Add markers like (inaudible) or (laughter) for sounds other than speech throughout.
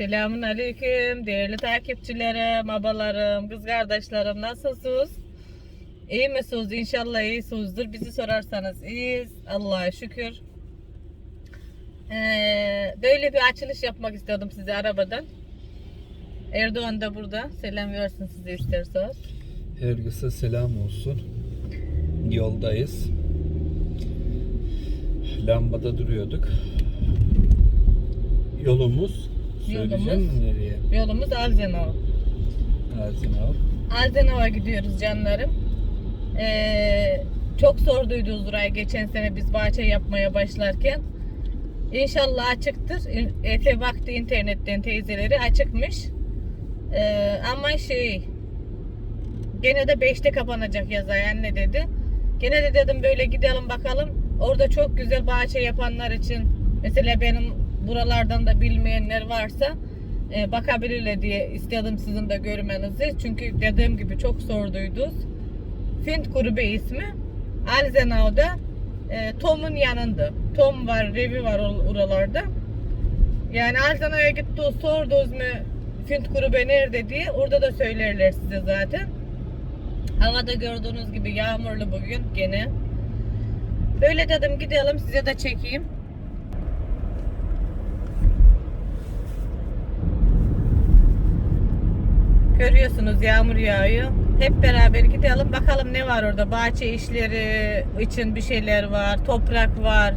Selamun aleyküm değerli takipçilerim, abalarım, kız kardeşlerim nasılsınız? İyi misiniz? İnşallah iyisinizdir. Bizi sorarsanız iyiyiz. Allah'a şükür. Ee, böyle bir açılış yapmak istiyordum size arabadan. Erdoğan da burada. Selam versin size isterseniz. Herkese selam olsun. Yoldayız. Lambada duruyorduk. Yolumuz Yolumuz. mi nereye? Yolumuz Alzenova. Erzincan. Alzenova gidiyoruz canlarım. Ee, çok sorduydunuz burayı geçen sene biz bahçe yapmaya başlarken. İnşallah açıktır. Efe baktı internetten teyzeleri açıkmış. Ee, ama şey gene de 5'te kapanacak yazay anne dedi. Gene de dedim böyle gidelim bakalım. Orada çok güzel bahçe yapanlar için mesela benim buralardan da bilmeyenler varsa e, bakabilirler diye istedim sizin de görmenizi. Çünkü dediğim gibi çok sorduydunuz. Fint grubu ismi. Alzenau'da e, Tom'un yanında. Tom var, Revi var or- oralarda. Yani Alzenau'ya gitti sordunuz mu Fint grubu nerede diye orada da söylerler size zaten. Havada gördüğünüz gibi yağmurlu bugün gene. Böyle dedim gidelim size de çekeyim. Görüyorsunuz yağmur yağıyor. Hep beraber gidelim bakalım ne var orada. Bahçe işleri için bir şeyler var. Toprak var.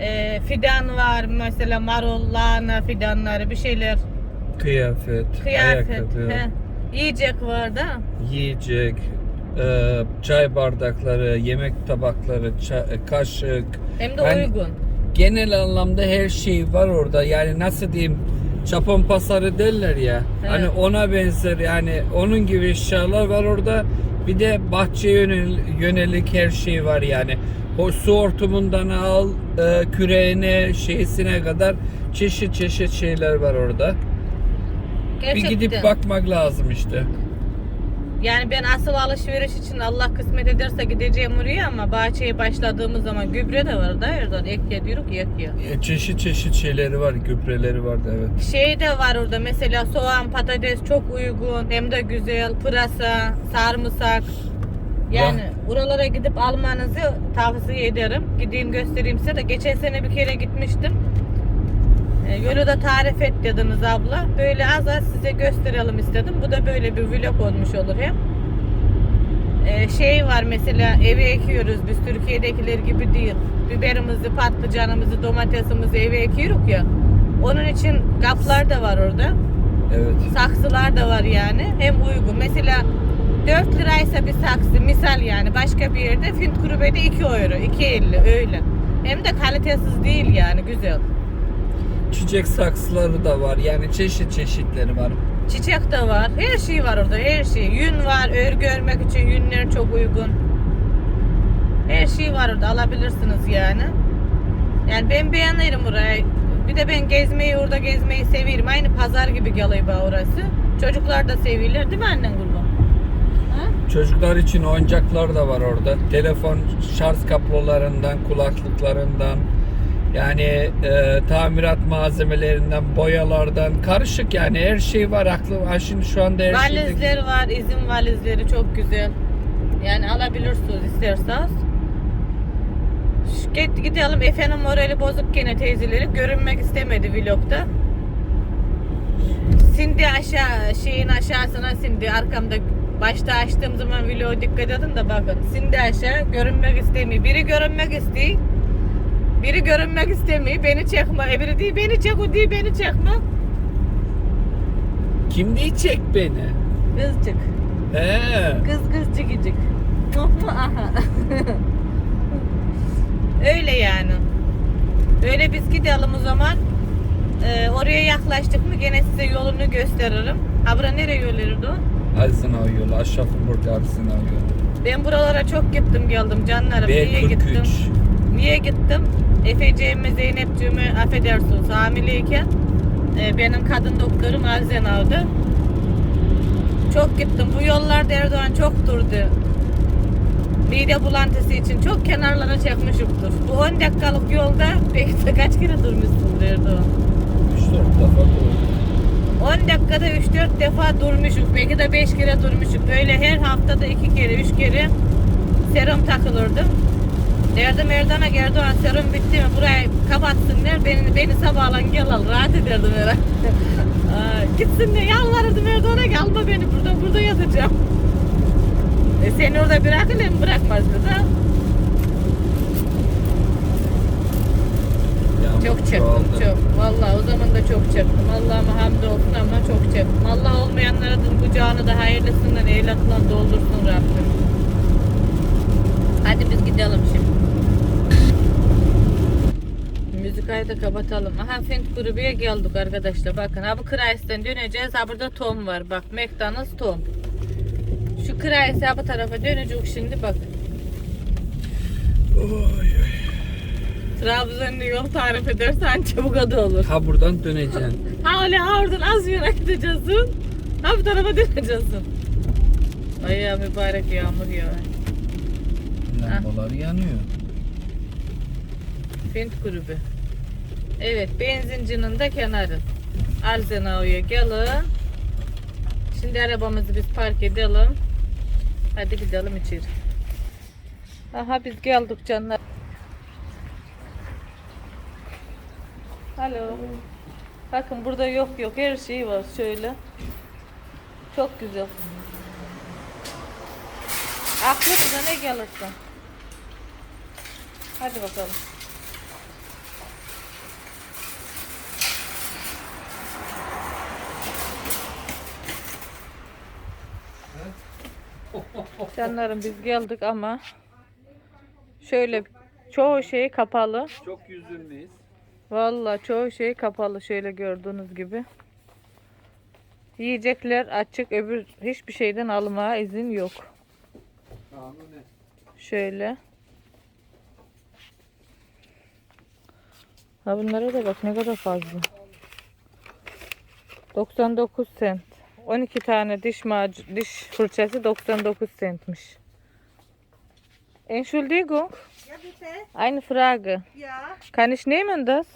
Ee, fidan var. Mesela marul, lahana fidanları bir şeyler. Kıyafet, Kıyafet. ayakkabı, He. Yiyecek var da. yiyecek, e, çay bardakları, yemek tabakları, ça- kaşık. Hem de Yani uygun. genel anlamda her şey var orada. Yani nasıl diyeyim? Japon pasarı derler ya. Evet. Hani ona benzer yani onun gibi eşyalar var orada. Bir de bahçe yönel, yönelik her şey var yani. O su hortumundan al, e, küreğine, şeysine kadar çeşit çeşit şeyler var orada. Gerçekten. Bir gidip bakmak lazım işte. Yani ben asıl alışveriş için Allah kısmet ederse gideceğim oraya ama bahçeye başladığımız zaman gübre de var da Erdoğan ek diyoruz ki yakıyor. E, çeşit çeşit şeyleri var, gübreleri vardı evet. Şey de var orada mesela soğan, patates çok uygun hem de güzel, pırasa, sarımsak. Yani oralara gidip almanızı tavsiye ederim. Gideyim göstereyim size de. Geçen sene bir kere gitmiştim. E, yolu da tarif et dediniz abla. Böyle az az size gösterelim istedim. Bu da böyle bir vlog olmuş olur hem. E, şey var mesela eve ekiyoruz biz Türkiye'dekiler gibi değil. Biberimizi, patlıcanımızı, domatesimizi eve ekiyoruz ya. Onun için kaplar da var orada. Evet. Saksılar da var yani. Hem uygun. Mesela 4 liraysa bir saksı misal yani başka bir yerde Fint Grube'de 2 euro, 2.50 öyle. Hem de kalitesiz değil yani güzel. Çiçek saksıları da var. Yani çeşit çeşitleri var. Çiçek de var. Her şey var orada. Her şey. Yün var. Örgü örmek için yünler çok uygun. Her şey var orada. Alabilirsiniz yani. Yani ben beğenirim orayı. Bir de ben gezmeyi orada gezmeyi seviyorum. Aynı pazar gibi galiba orası. Çocuklar da seviyorlar değil mi annen kurban? Çocuklar için oyuncaklar da var orada. Telefon şarj kablolarından, kulaklıklarından, yani e, tamirat malzemelerinden, boyalardan karışık yani her şey var. Aklım ha şimdi şu anda her şey Valizler var. izin valizleri çok güzel. Yani alabilirsiniz isterseniz. Git, gidelim. Efe'nin morali bozuk gene teyzeleri. Görünmek istemedi vlogda. Sindi aşağı, şeyin aşağısına sindi. Arkamda başta açtığım zaman vlogu dikkat edin de bakın. Sindi aşağı, görünmek istemiyor. Biri görünmek istiyor. Biri görünmek istemiyor. Beni çekme. Öbürü değil beni çek, o değil beni çekme. Kim diyecek beni? Kızcık. He. Kız kız. (laughs) Aha. Öyle yani. Böyle biz gidelim o zaman. Ee, oraya yaklaştık mı gene size yolunu gösteririm. Ha bura nereye yol Erdoğan? Ayzınav yolu, Aşrafenburg Ayzınav yolu. Ben buralara çok gittim geldim canlarım. Niye gittim? B43. Niye gittim? Efeciğimi, Zeynepciğimi affedersiniz hamileyken e, benim kadın doktorum Alzenav'dı. Çok gittim. Bu yollarda Erdoğan çok durdu. Mide bulantısı için çok kenarlara çekmişimdir. Bu 10 dakikalık yolda belki de (laughs) kaç kere durmuşsundur Erdoğan. 3-4 defa koydum. dakikada 3-4 defa durmuşuk. Belki de 5 kere durmuşuk. Böyle her haftada 2 kere 3 kere serum takılırdım. Derdim Erdoğan'a Erdoğan serum bitti mi burayı kapatsınlar beni, beni sabahlan gel al rahat ederdim herhalde. (laughs) Aa, Gitsin diye yalvarırdım Erdoğan'a gelme beni burada burada yatacağım. E seni orada bırakır mı bırakmazdı da. Çok çektim çoğaldı. çok. Vallahi o zaman da çok çektim. Allah'ıma hamd olsun ama çok çektim. Allah olmayanlara da kucağını da hayırlısından evlatla doldursun Rabbim. Hadi biz gidelim şimdi. Da kapatalım. Aha Fint grubuya geldik arkadaşlar. Bakın ha bu Kreis'ten döneceğiz. Ha burada Tom var. Bak McDonald's Tom. Şu Kreis'e bu tarafa dönecek şimdi bak. Oy. Trabzon'da yol tarif edersen çabuk adı olur. Ha buradan döneceksin. (laughs) Ha öyle ha oradan az yöne gideceksin. Ha bu tarafa döneceksin. Ay ya mübarek yağmur ya. Lambalar yanıyor. Fint grubu. Evet benzincinin de kenarı. Alzenau'ya gelin. Şimdi arabamızı biz park edelim. Hadi gidelim içeri. Aha biz geldik canlar. Alo. Bakın burada yok yok her şey var şöyle. Çok güzel. Aklınıza ne gelirse. Hadi bakalım. Canlarım biz geldik ama şöyle çoğu şey kapalı. Çok yüzünmeyiz. Vallahi çoğu şey kapalı şöyle gördüğünüz gibi. Yiyecekler açık öbür hiçbir şeyden almaya izin yok. Şöyle. Ha bunlara da bak ne kadar fazla. 99 sent. 12 tane diş macun, diş fırçası 99 centmiş. Entschuldigung, Ja, bitte. eine Frage. Ja. Kann ich nehmen das?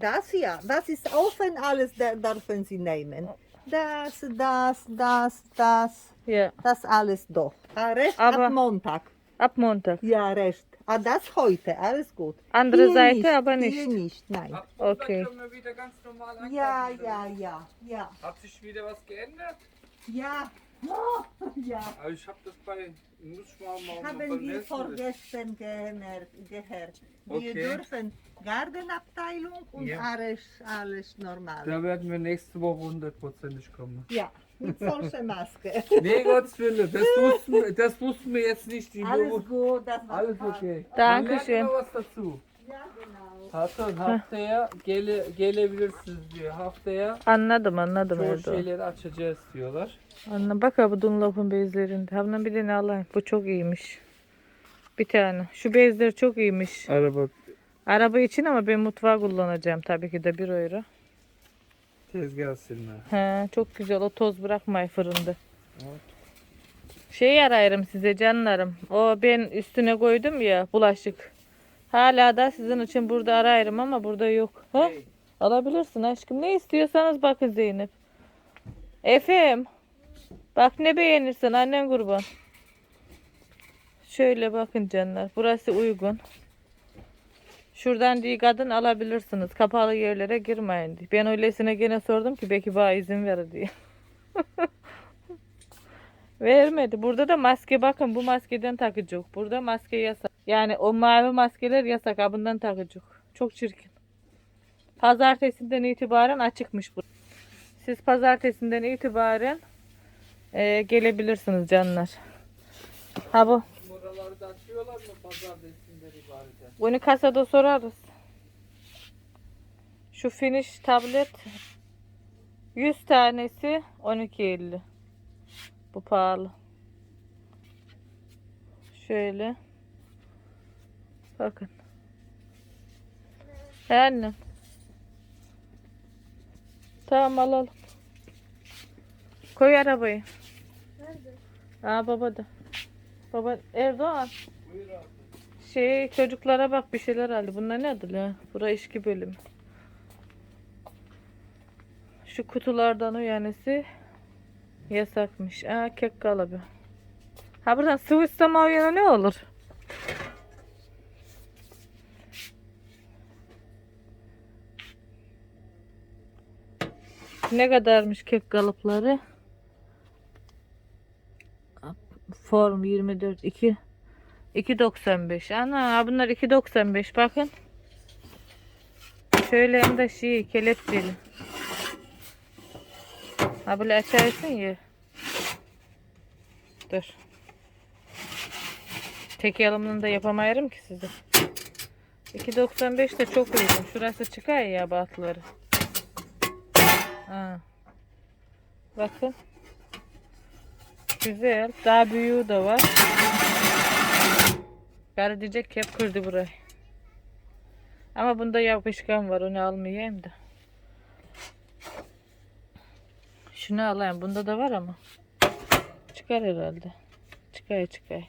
Das ja, das ist offen, alles da- dürfen Sie nehmen. Das, das, das, das, Ja, das alles da. Ah, Rest Aber- ab Montag. ab Montag. Ja, Rest. Ah, das heute, alles gut. Andere Hier Seite nicht, aber Hier nicht. nicht, nein. Okay. können wir wieder ganz normal Ja, ja, ja, ja. Hat sich wieder was geändert? Ja. Oh, (laughs) ja. Aber ich habe das bei muss mal mal Haben wir geher- gehört. Wir Okay. dürfen Gartenabteilung und Ja. alles, alles normal. Da werden wir nächste Woche hundertprozentig kommen. Ja, mit solcher Maske. Nee, Gottes Willen, das wussten, wir- das wussten wir jetzt nicht. Die Alles gut, das war Alles okay. Dankeschön. Man lernt immer was dazu. Ja, genau. Hasan haftaya gele, gelebilirsiniz diyor. Haftaya Anladım anladım çoğu Erdoğan. şeyleri açacağız diyorlar. Anla bak abi Dunlop'un bezlerinde. Havlan bir tane alayım. Bu çok iyiymiş. Bir tane. Şu bezler çok iyiymiş. Araba Araba için ama ben mutfağa kullanacağım tabii ki de 1 euro. Tezgah silme. He, çok güzel o toz bırakmay fırında. Evet. Şey arayırım size canlarım. O ben üstüne koydum ya bulaşık. Hala da sizin için burada arayırım ama burada yok. Ha? Hey, Alabilirsin aşkım. Ne istiyorsanız bakın Zeynep. Efem. Bak ne beğenirsin annen kurban. Şöyle bakın canlar. Burası uygun. Şuradan diye kadın alabilirsiniz. Kapalı yerlere girmeyin diye. Ben öylesine gene sordum ki belki bana izin verir diye. (laughs) Vermedi. Burada da maske bakın bu maskeden takacak. Burada maske yasak. Yani o mavi maskeler yasak. Bundan takacak. Çok çirkin. Pazartesinden itibaren açıkmış bu. Siz pazartesinden itibaren e, gelebilirsiniz canlar. Ha bu. Buraları da açıyorlar mı ibareten? Bunu kasada sorarız. Şu finish tablet 100 tanesi 12.50. Bu pahalı. Şöyle. Bakın. He annem. Tamam alalım. Koy arabayı. Nerede? Aa baba da. Baba Erdoğan. Buyur abi. Şey çocuklara bak bir şeyler aldı. Bunlar ne adı ya? Bura işki bölümü. Şu kutulardan o yanesi yasakmış. Aa kek kalıbı. Ha buradan sıvı ıslama o yana ne olur? Ne kadarmış kek kalıpları? Form 24 2 2.95. Ana bunlar 2.95 bakın. Şöyle hem de şey kelepçeli. Ha böyle açarsın ya. Dur. Tek yanımını da yapamayarım ki size. 2.95 de çok uygun. Şurası çıkar ya batları. Ha. Bakın. Güzel. Daha büyüğü de var. Ki hep kırdı burayı. Ama bunda yapışkan var. Onu almayayım da. Şunu alayım. Bunda da var ama. Çıkar herhalde. Çıkar çıkar.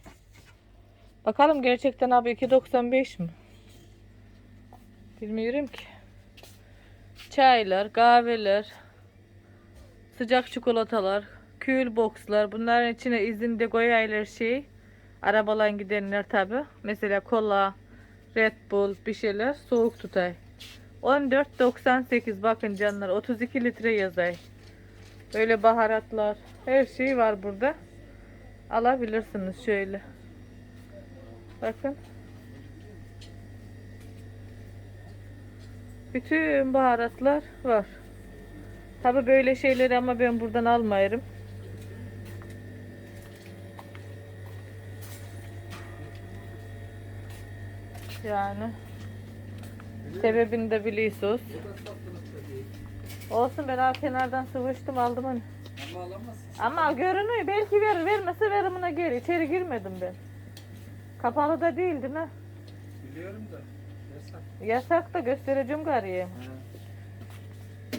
Bakalım gerçekten abi 2.95 mi? Bilmiyorum ki. Çaylar, kahveler, sıcak çikolatalar, küül boxlar. Bunların içine izinde koyarlar şey. Arabalan gidenler tabi. Mesela kola, Red Bull bir şeyler soğuk tutay. 14.98 bakın canlar 32 litre yazay. Böyle baharatlar her şey var burada. Alabilirsiniz şöyle. Bakın. Bütün baharatlar var. Tabi böyle şeyleri ama ben buradan almayırım. Yani. Sebebini de biliyorsunuz. Olsun ben abi kenardan sıvıştım aldım onu. Ama alamazsın. Ama görünüyor. Belki verir. Vermese verimine geri. İçeri girmedim ben. Kapalı da değildi mi? Biliyorum da. Yasak. Yasak da göstereceğim gariye.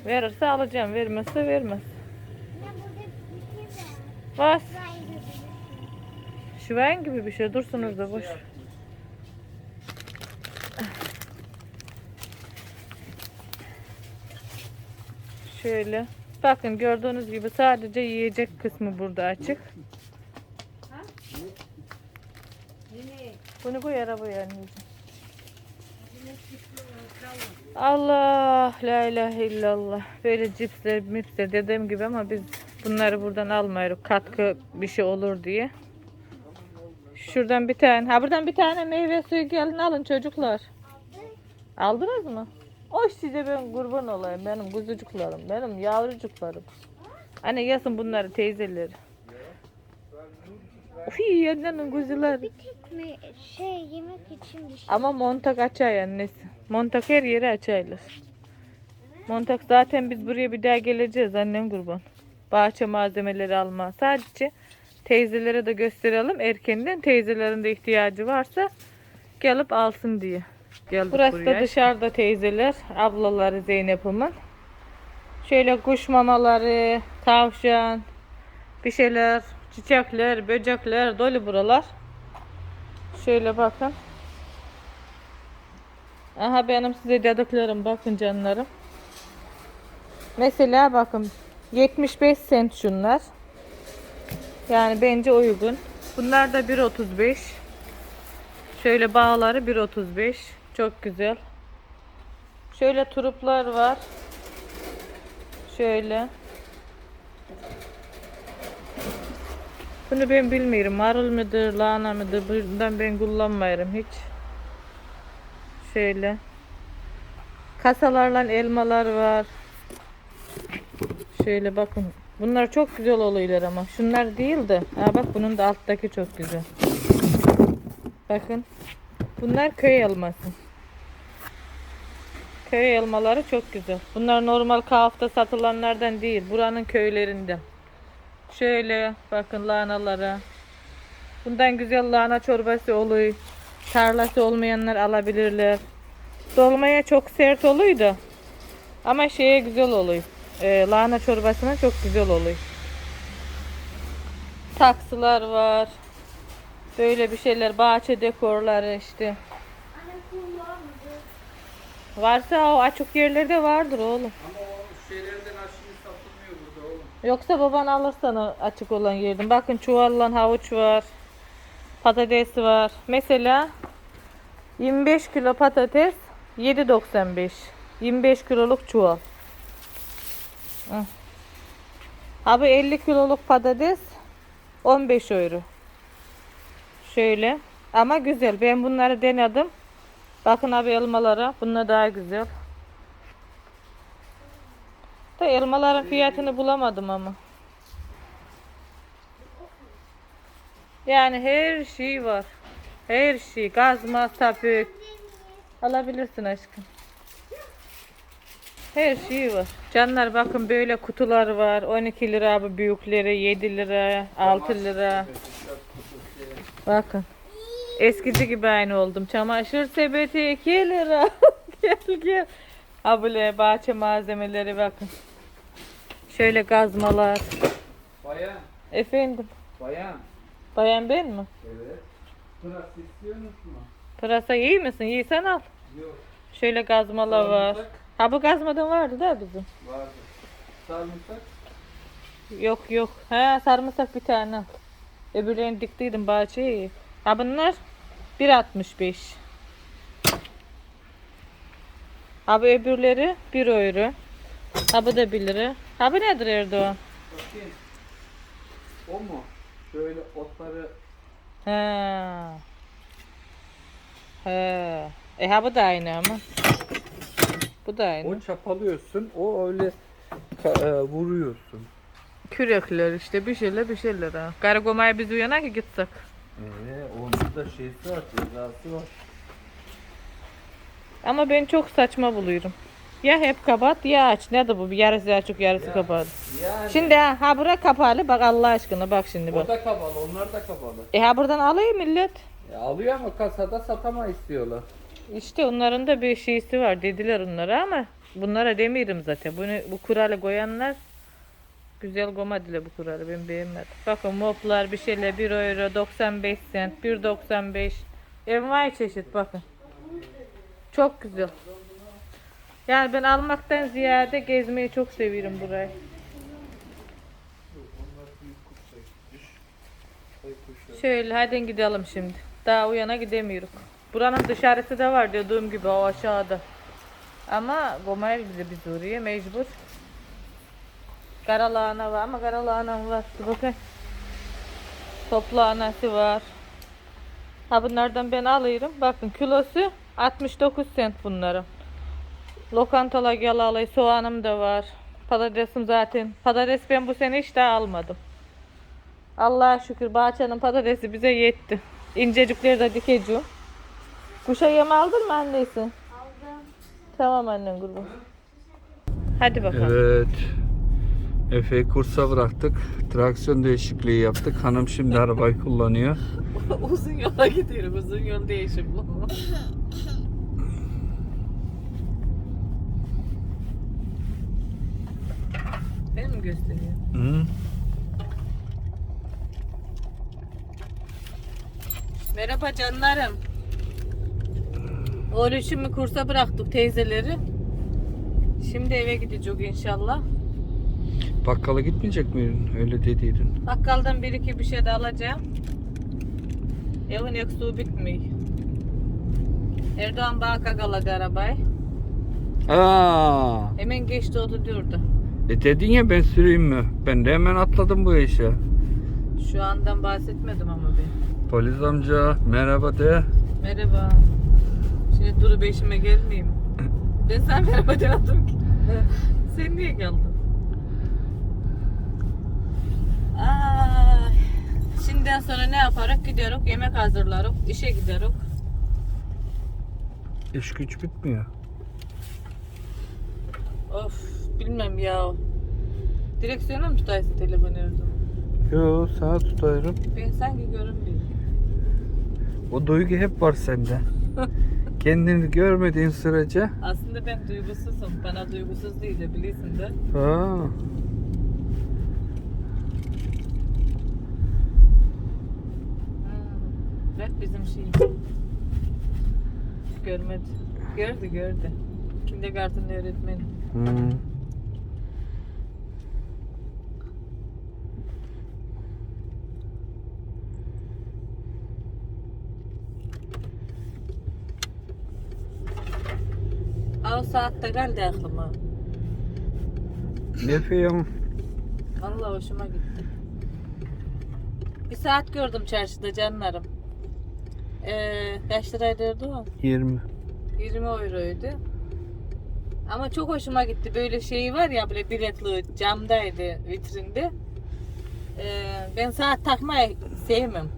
Verirse alacağım. Vermezse vermez. Ya burada bir şey. Bas. Be. Şiven gibi bir şey. Dursun orada boş. Şöyle. Bakın gördüğünüz gibi sadece yiyecek kısmı burada açık. Bunu koy arabaya anneciğim. Allah la ilahe illallah. Böyle cipsler, mipsler dediğim gibi ama biz bunları buradan almıyoruz. Katkı bir şey olur diye. Şuradan bir tane. Ha buradan bir tane meyve suyu gelin alın çocuklar. Aldınız mı? O size ben kurban olayım. Benim kuzucuklarım. Benim yavrucuklarım. Anne yasın bunları teyzeleri. Uy yanının kuzular. Bir tek mi şey yemek için bir şey. Ama montak açay annesi. Montak her yeri açaylar. Montak zaten biz buraya bir daha geleceğiz annem kurban. Bahçe malzemeleri alma. Sadece teyzelere de gösterelim erkenden. Teyzelerin de ihtiyacı varsa gelip alsın diye. Geldik Burası buraya. da dışarıda teyzeler. Ablaları Zeynep Hanım'ın. Şöyle kuş mamaları, tavşan, bir şeyler, çiçekler, böcekler dolu buralar. Şöyle bakın. Aha benim size dediklerim bakın canlarım. Mesela bakın 75 sent şunlar. Yani bence uygun. Bunlar da 1.35. Şöyle bağları 1.35. Çok güzel. Şöyle turuplar var. Şöyle. Bunu ben bilmiyorum. Marul mıdır, lahana mıdır? Bundan ben kullanmıyorum hiç. Şöyle. Kasalarla elmalar var. Şöyle bakın. Bunlar çok güzel oluyorlar ama. Şunlar değil de. Ha bak bunun da alttaki çok güzel. Bakın. Bunlar köy elması. Köy elmaları çok güzel. Bunlar normal kahafta satılanlardan değil. Buranın köylerinden. Şöyle bakın lahanalara. Bundan güzel lahana çorbası oluyor. Tarlası olmayanlar alabilirler. Dolmaya çok sert oluyor da. Ama şeye güzel oluyor. Ee, lahana çorbasına çok güzel oluyor. Taksılar var. Böyle bir şeyler. Bahçe dekorları işte. Anne kum var mı? Varsa o açık yerlerde vardır oğlum. Ama o şeylerden şimdi satılmıyor burada oğlum. Yoksa baban alır sana açık olan yerden. Bakın çuvalla havuç var. Patates var. Mesela 25 kilo patates 7.95. 25 kiloluk çuval. Hı. Abi 50 kiloluk patates 15 euro. Şöyle. Ama güzel. Ben bunları denedim. Bakın abi elmalara. Bunlar daha güzel. Da elmaların fiyatını bulamadım ama. Yani her şey var. Her şey. Gazma, sapık. Alabilirsin aşkım. Her şey var. Canlar bakın böyle kutular var. 12 lira bu büyükleri, 7 lira, 6 lira. Bakın. Eskici gibi aynı oldum. Çamaşır sepeti 2 lira. (laughs) gel gel. Abule bahçe malzemeleri bakın. Şöyle gazmalar. Bayan, Efendim. bayan. Bayan ben mi? Evet. Pıras istiyor musun? Pırasa iyi misin? Yiysen al. Yok. Şöyle gazmalar var. Ha bu gazmadan vardı da bizim. vardı. Sarımsak. Yok yok. Ha sarımsak bir tane al. Öbürlerini diktiydim bahçeye. Ha bunlar 1.65. Abi öbürleri 1 euro. Ha bu da 1 lira. Ha bu nedir Erdoğan? Bakayım. O mu? Şöyle otları Ha. Ha. E ha bu da aynı ama. Bu da aynı. o çapalıyorsun. O öyle e, vuruyorsun. Kürekler işte bir şeyler bir şeyler ha. Karagomaya biz uyana ki gitsek. Ee, onun da şeysi var, cezası var. Ama ben çok saçma buluyorum. Ya hep kapat ya aç. Ne de bu? Yarısı açık yarısı kapalı. Yani Şimdi ha, ha bura kapalı. Bak Allah aşkına bak şimdi o bak. da kapalı, onlar da kapalı. E ha buradan alıyor millet. E, alıyor ama kasada satama istiyorlar. İşte onların da bir şeysi var dediler onlara ama bunlara demiyorum zaten. Bunu bu kuralı koyanlar güzel koymadılar bu kuralı ben beğenmedim. Bakın moplar bir şeyler 1 euro 95 cent 1.95 envai çeşit bakın. Çok güzel. Yani ben almaktan ziyade gezmeyi çok seviyorum burayı. Şöyle hadi gidelim şimdi. Daha uyana gidemiyoruz. Buranın dışarısı da var dediğim gibi o aşağıda. Ama Gomel bize biz oraya mecbur. Karalahana var ama karalahana var. Dur bakayım. Toplu anası var. Ha bunlardan ben alıyorum. Bakın kilosu 69 cent bunların. Lokantalar gel alay soğanım da var. Patatesim zaten. Patates ben bu sene hiç daha almadım. Allah'a şükür bahçenin patatesi bize yetti. İncecikleri de dikeceğim. Kuşa yem aldın mı annesi? Aldım. Tamam annen kurban. Hadi bakalım. Evet. Efe'yi kursa bıraktık. Traksiyon değişikliği yaptık. Hanım şimdi arabayı kullanıyor. (laughs) uzun yola gidiyorum. Uzun yol değişim bu. Benim mi gösteriyor? Hı? Merhaba canlarım. Oruçumu kursa bıraktık teyzeleri. Şimdi eve gidecek inşallah. Bakkala gitmeyecek miydin? Öyle dediydin. Bakkaldan bir iki bir şey de alacağım. Evin yoksuğu bitmiyor. Erdoğan bana kakaladı arabayı. Aa, Hemen geçti oldu durdu. e dedin ya ben süreyim mi? Ben de hemen atladım bu işe. Şu andan bahsetmedim ama ben. Polis amca merhaba de. Merhaba. Şimdi durup eşime gelmeyeyim. Ben sana merhaba demedim ki. Sen niye geldin? Ay. Şimdiden sonra ne yaparak gidiyoruz? Yemek hazırlarız, işe gidiyoruz. İş güç bitmiyor. Of bilmem ya. Direksiyona mı tutaysın telefonu Erdoğan? Yo sağa tutarım. Ben sanki görünmüyor. O duygu hep var sende. (laughs) Kendini görmediğin sürece. Aslında ben duygusuzum. Bana duygusuz değil de bilirsin de. Ha. bizim şeyi. Görmedi. Gördü gördü. Kindergarten öğretmeni. Hmm. O saatte geldi aklıma. Ne yapıyorsun? Vallahi hoşuma gitti. Bir saat gördüm çarşıda canlarım. Ee, kaç liraydı o? 20. 20 euroydu. Ama çok hoşuma gitti. Böyle şeyi var ya böyle biletli camdaydı vitrinde. Ee, ben saat takmayı sevmem.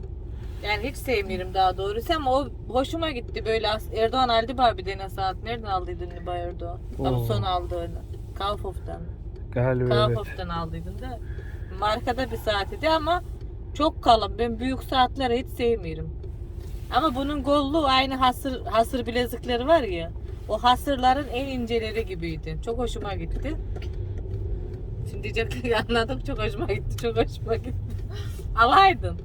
Yani hiç sevmiyorum daha doğrusu ama o hoşuma gitti. Böyle Erdoğan aldı bana bir tane saat. Nereden aldıydın Niba Erdoğan? Son aldığını. Kaufhof'tan. Galiba evet. Kaufhof'tan aldıydın da. Markada bir saatiydi ama çok kalın. Ben büyük saatleri hiç sevmiyorum. Ama bunun gollu aynı hasır hasır bilezikleri var ya. O hasırların en inceleri gibiydi. Çok hoşuma gitti. Şimdi diyecekler ki anladım çok hoşuma gitti. Çok hoşuma gitti. Alaydın.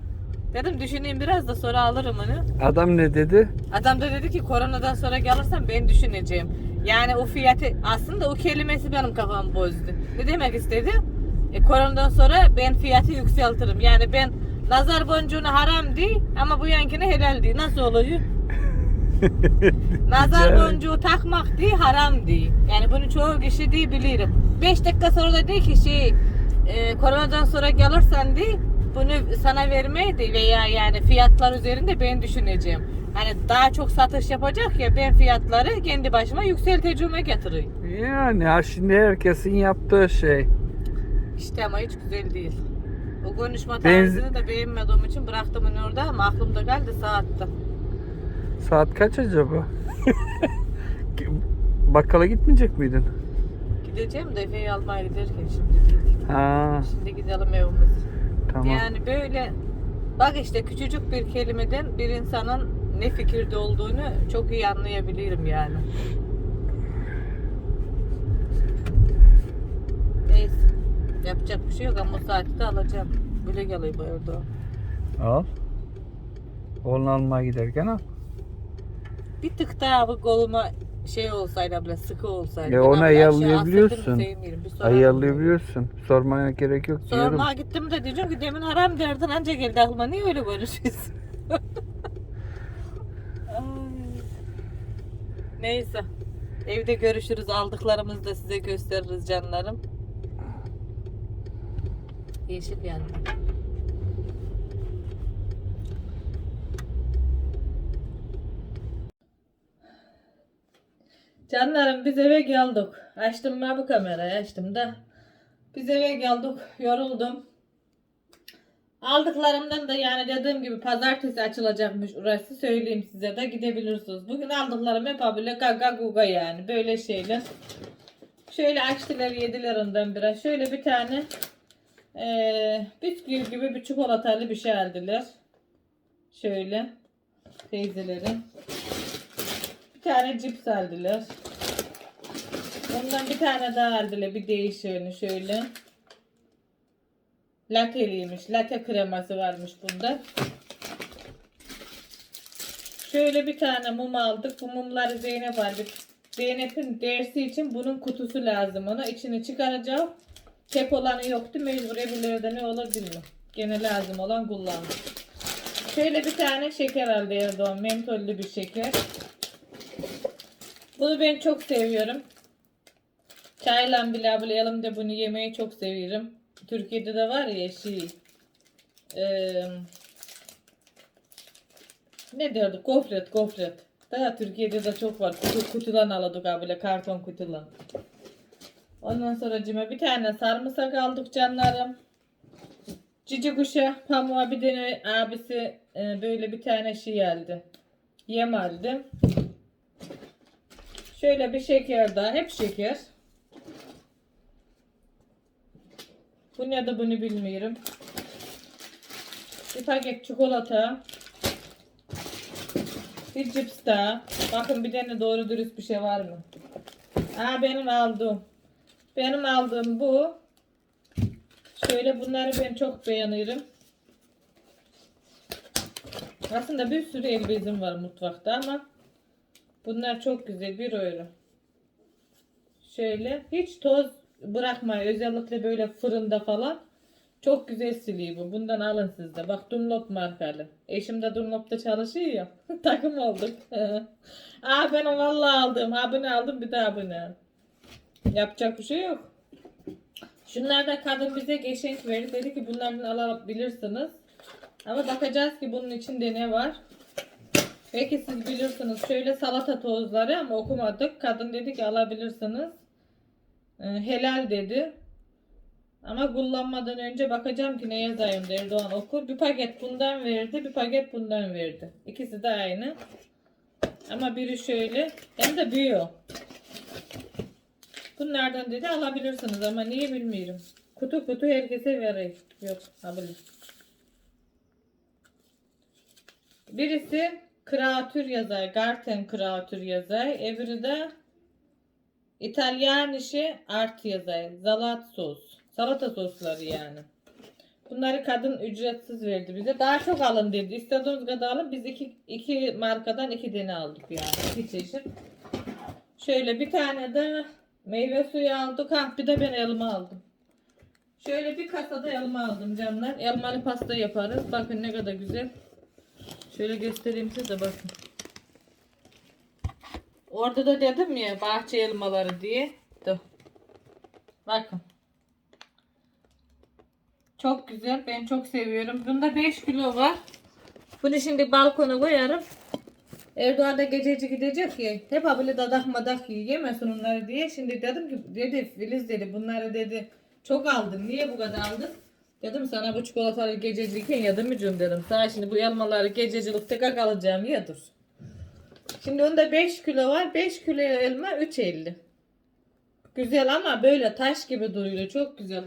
Dedim düşüneyim biraz da sonra alırım onu. Adam ne dedi? Adam da dedi ki koronadan sonra gelirsen ben düşüneceğim. Yani o fiyatı aslında o kelimesi benim kafamı bozdu. Ne demek istedi? E, koronadan sonra ben fiyatı yükseltirim. Yani ben nazar boncuğunu haram değil ama bu yankine helal değil. Nasıl oluyor? (laughs) nazar boncuğu takmak değil haram değil. Yani bunu çoğu kişi değil bilirim. 5 dakika sonra da değil ki şey e, koronadan sonra gelirsen değil bunu sana vermeydi veya yani fiyatlar üzerinde ben düşüneceğim. Hani daha çok satış yapacak ya ben fiyatları kendi başıma yükselteceğime getireyim. Yani ha şimdi herkesin yaptığı şey. İşte ama hiç güzel değil. O konuşma Benzi- tarzını da beğenmediğim için bıraktım onu orada ama aklımda geldi saatte. Saat kaç acaba? (laughs) Bakkala gitmeyecek miydin? Gideceğim de Efe'yi almaya giderken şimdi değil. Ha Şimdi gidelim evimiz. tamam. Yani böyle bak işte küçücük bir kelimeden bir insanın ne fikirde olduğunu çok iyi anlayabilirim yani. Neyse. Yapacak bir şey yok ama o saati de alacağım. Böyle geliyor bu arada. Al. Onu almaya giderken al. Bir tık daha bu koluma şey olsaydı abla sıkı olsaydı. Onu abla aşağı ayarlayabiliyorsun. Ayarlayabiliyorsun. Sormaya gerek yok diyorum. Sormaya gittim de diyeceğim ki demin haram derdin anca geldi aklıma. Niye öyle konuşuyorsun? (laughs) Ay. Neyse. Evde görüşürüz. Aldıklarımızı da size gösteririz canlarım. Yeşil yandı. Canlarım biz eve geldik. Açtım ben bu kamerayı açtım da. Biz eve geldik. Yoruldum. Aldıklarımdan da yani dediğim gibi pazartesi açılacakmış orası söyleyeyim size de gidebilirsiniz. Bugün aldıklarım hep böyle gaga guga yani böyle şeyler. Şöyle açtılar yediler ondan biraz. Şöyle bir tane eee bisküvi gibi bir çikolatalı bir şey aldılar. Şöyle teyzelerin. Bir tane cips aldılar. Ondan bir tane daha aldılar bir değişiğini şöyle. Latteliymiş. Latte kreması varmış bunda. Şöyle bir tane mum aldık. Bu mumları Zeynep aldık. Zeynep'in dersi için bunun kutusu lazım ona. İçini çıkaracağım. Tek olanı yoktu. Mecbur öbürleri ne olur bilmiyorum. Gene lazım olan kullandım. Şöyle bir tane şeker aldı Erdoğan. Mentollü bir şeker. Bunu ben çok seviyorum. Çayla bile ablayalım da bunu yemeyi çok seviyorum. Türkiye'de de var ya şey eee ne diyorduk? Gofret, gofret. Daha Türkiye'de de çok var. Kutu, kutudan alıyorduk abi karton kutudan. Ondan sonra cime bir tane sarımsak aldık canlarım. Cici kuşa pamuğa bir tane abisi e, böyle bir tane şey aldı. Yem aldı. Şöyle bir şeker daha. Hep şeker. Bu ne de bunu bilmiyorum. Bir paket çikolata. Bir cips daha. Bakın bir tane doğru dürüst bir şey var mı? Aa benim aldığım. Benim aldığım bu. Şöyle bunları ben çok beğeniyorum. Aslında bir sürü el bezim var mutfakta ama bunlar çok güzel. Bir euro. Şöyle hiç toz bırakmayın. Özellikle böyle fırında falan. Çok güzel siliyor bu. Bundan alın siz de. Bak Dunlop markalı. Eşim de Dunlop'ta çalışıyor ya. (laughs) Takım olduk. (laughs) Aa ben vallahi aldım. Ha bunu aldım bir daha al. Yapacak bir şey yok. Şunlarda kadın bize geçenk verdi. Dedi ki bunlardan alabilirsiniz. Ama bakacağız ki bunun içinde ne var. Belki siz bilirsiniz. Şöyle salata tozları ama okumadık. Kadın dedi ki alabilirsiniz. Ee, helal dedi. Ama kullanmadan önce bakacağım ki ne yazayım Erdoğan okur. Bir paket bundan verdi, bir paket bundan verdi. İkisi de aynı. Ama biri şöyle hem de büyüyor. Bunlardan dedi alabilirsiniz ama niye bilmiyorum. Kutu kutu herkese vereyim. Yok alabilir. Birisi kreatür yazar. Garten kreatür yazar. Öbürü de İtalyan işi art yazar. Zalat sos. Salata sosları yani. Bunları kadın ücretsiz verdi bize. Daha çok alın dedi. İstediğiniz kadar alın. Biz iki, iki markadan iki tane aldık yani. İki çeşit. Şöyle bir tane de meyve suyu aldık. Ha bir de ben elma aldım. Şöyle bir kasada elma aldım canlar. Elmalı pasta yaparız. Bakın ne kadar güzel. Şöyle göstereyim size bakın. Orada da dedim ya bahçe elmaları diye. Dur. Bakın. Çok güzel. Ben çok seviyorum. Bunda 5 kilo var. Bunu şimdi balkona koyarım. Erdoğan da gececi gidecek ya. Hep böyle dadak madak yiyor. Yemesin onları diye. Şimdi dedim ki dedi Filiz dedi bunları dedi çok aldın. Niye bu kadar aldın? Dedim sana bu çikolataları mi canım dedim. Sana şimdi bu elmaları gececilikte kak alacağım ya dur. Şimdi onda 5 kilo var. 5 kilo elma 3.50. Güzel ama böyle taş gibi duruyor. Çok güzel.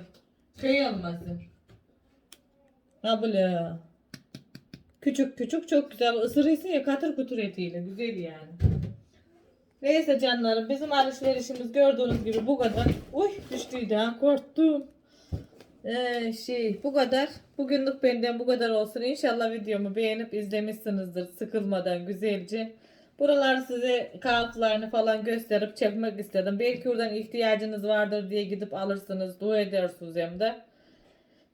Köy elması. Ha böyle. Küçük küçük çok güzel. Isırıyorsun ya katır kutur etiyle. Güzel yani. Neyse canlarım bizim alışverişimiz gördüğünüz gibi bu kadar. Uy düştüydü ha korktum. Ee, şey bu kadar. Bugünlük benden bu kadar olsun. İnşallah videomu beğenip izlemişsinizdir sıkılmadan güzelce. Buralar size kağıtlarını falan gösterip çekmek istedim. Belki oradan ihtiyacınız vardır diye gidip alırsınız. Dua edersiniz hem de.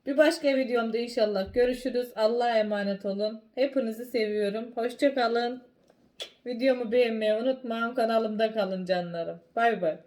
Bir başka videomda inşallah görüşürüz. Allah'a emanet olun. Hepinizi seviyorum. Hoşça kalın. Videomu beğenmeyi unutmayın. Kanalımda kalın canlarım. Bay bay.